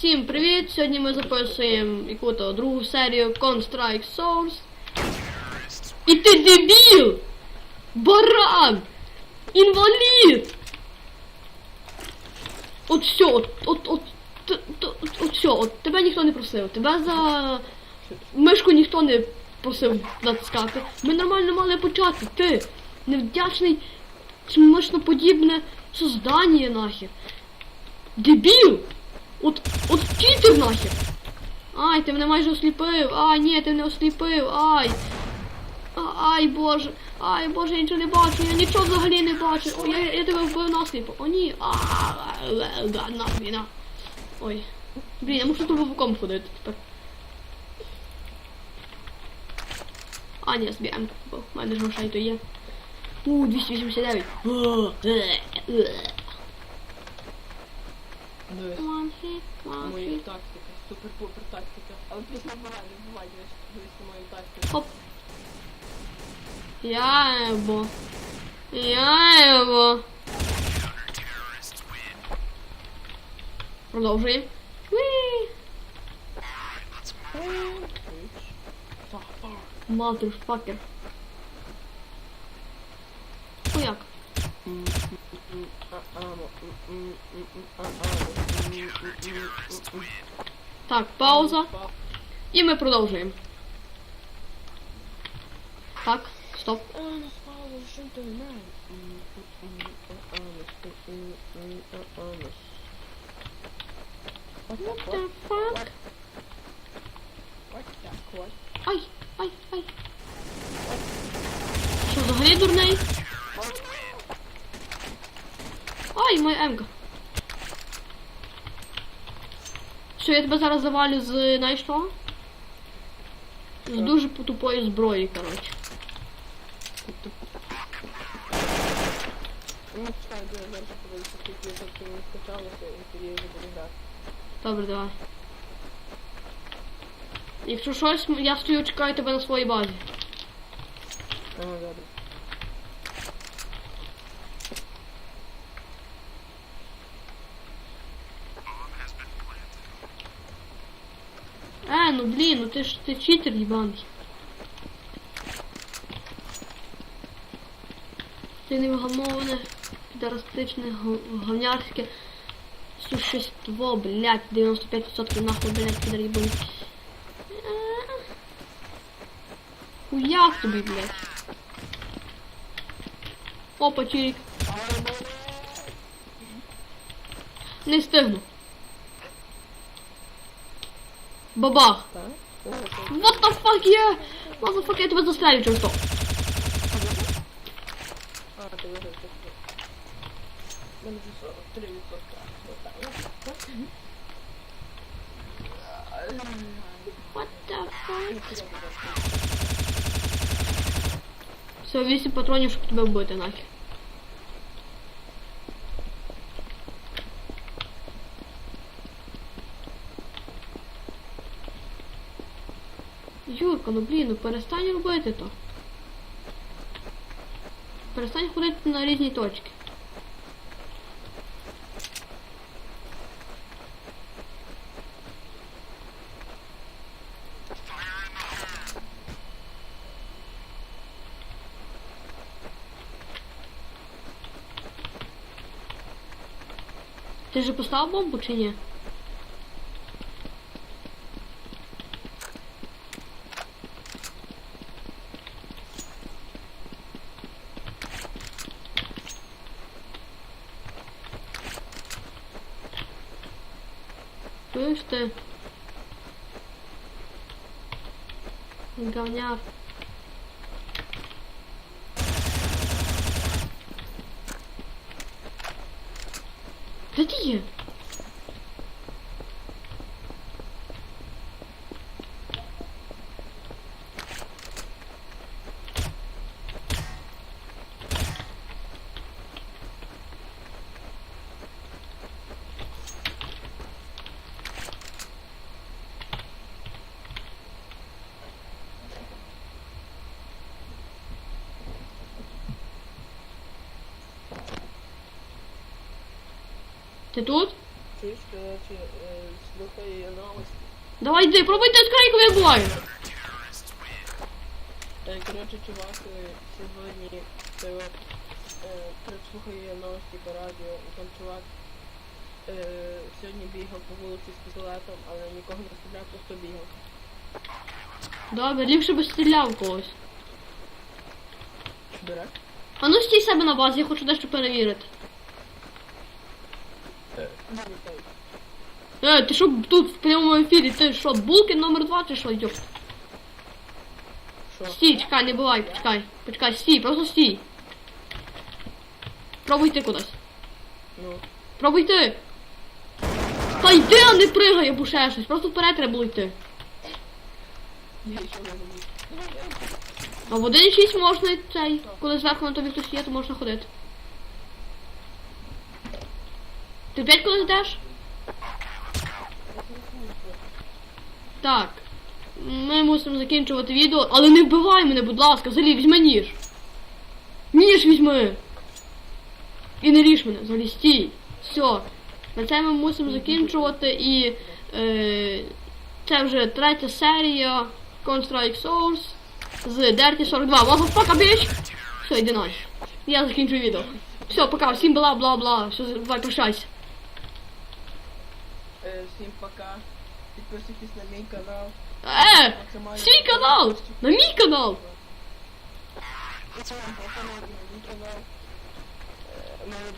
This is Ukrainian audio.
Всім привіт! Сьогодні ми записуємо яку-то другу серію Counter-Strike Source. І ти дебіл! Баран! Інвалід! От все, от, от, от, т- т- от, от все, от тебе ніхто не просив. Тебе за мишку ніхто не просив натискати. Ми нормально мали почати. Ти невдячний смішноподібне создання нахер. Дебіл! От, от читер нахер! Ай, ти мене майже осліпив! Ай, ні, ти мене осліпив! Ай! Ай, боже! Ай, боже, я нічого не бачу, я нічого взагалі не бачу! О, я, я тебе вбив насліпо! О, ні! Гадна війна! Ой. Блін, я мушу турбовиком ходити тепер. А, ні, збігаємо. В мене ж грошей то є. У, 289. О, е, е. Дивись, One hit, one моя hit. тактика, супер-пупер тактика. Але плюс на мене не буває, дивись на мою тактику. Хоп. Яйбо. Яйбо. Продовжуємо. Уі. Motherfucker. Ну як? Так, пауза. І ми продовжуємо. Так, стоп. What the fuck? Ай, ай, ай. Що, взагалі дурний? Ай, моя емка. Що, я тебе зараз завалю з знаєш? З дуже тупої зброї, коротше. Ну. Добре, давай. Якщо щось, я стою, чекаю тебе на своїй базі. Добре. Е, ну блін, ну ти ж ти читер їбаний. Ти невгамоване, підарастичне, гов- говнярське существо, блядь, 95% нахуй, блядь, підар їбаний. Е, Хуяк тобі, блядь. Опа, чирік. Не встигну. Бабах. Так? О, це- What the fuck, yeah? Motherfucker, я тебе застрелю через то. А, ти виграв, ти виграв. У мене вже 43%. What the fuck? Все, 8 патронів, щоб тебе вбити нахер. Ну блін, ну перестань робити то. Перестань ходити на різні точки. Ти же поставив бомбу чи ні? Чуєш ти? Говняр. Де ти є? Ти тут? е. Давай йди, пробуй йди скорей, коли я буваю. Е, Коротше, чувак е, сьогодні це от, е, коротше, слухає новості по радіо, і там чувак сьогодні бігав по вулиці з пістолетом, але нікого не стріляв, просто бігав. Добре, ліпше би стріляв когось. Бере? А ну стій себе на базі, я хочу дещо перевірити. Е, ти що тут в прямому ефірі? Ти що, булки номер два чи що? Що? Стій, чекай, не бувай, почекай. Почекай, стій, просто стій. Пробуй йти кудись. Ну, Пробуй йти. Та йди, а не пригай або ще щось. Просто вперед треба було йти. А в 1.6 можна цей, коли зверху на тобі хтось є, то можна ходити. Ти п'ять коли йдеш? Так. Ми мусимо закінчувати відео, але не вбивай мене, будь ласка, взагалі візьми ніж. Ніж візьми. І не ріж мене, взагалі стій. Все. На це ми мусимо закінчувати і е, це вже третя серія Counter-Strike Source з Dirty 42. Motherfucker, bitch! Все, йди наш. Я закінчую відео. Все, пока, всім бла бла бла. Все, давай, прощайся. Е, всім пока. Підписуйтесь на мій канал. Е! Максимально- Свій канал! На мій канал! Пацани, на мій канал. Е, У мене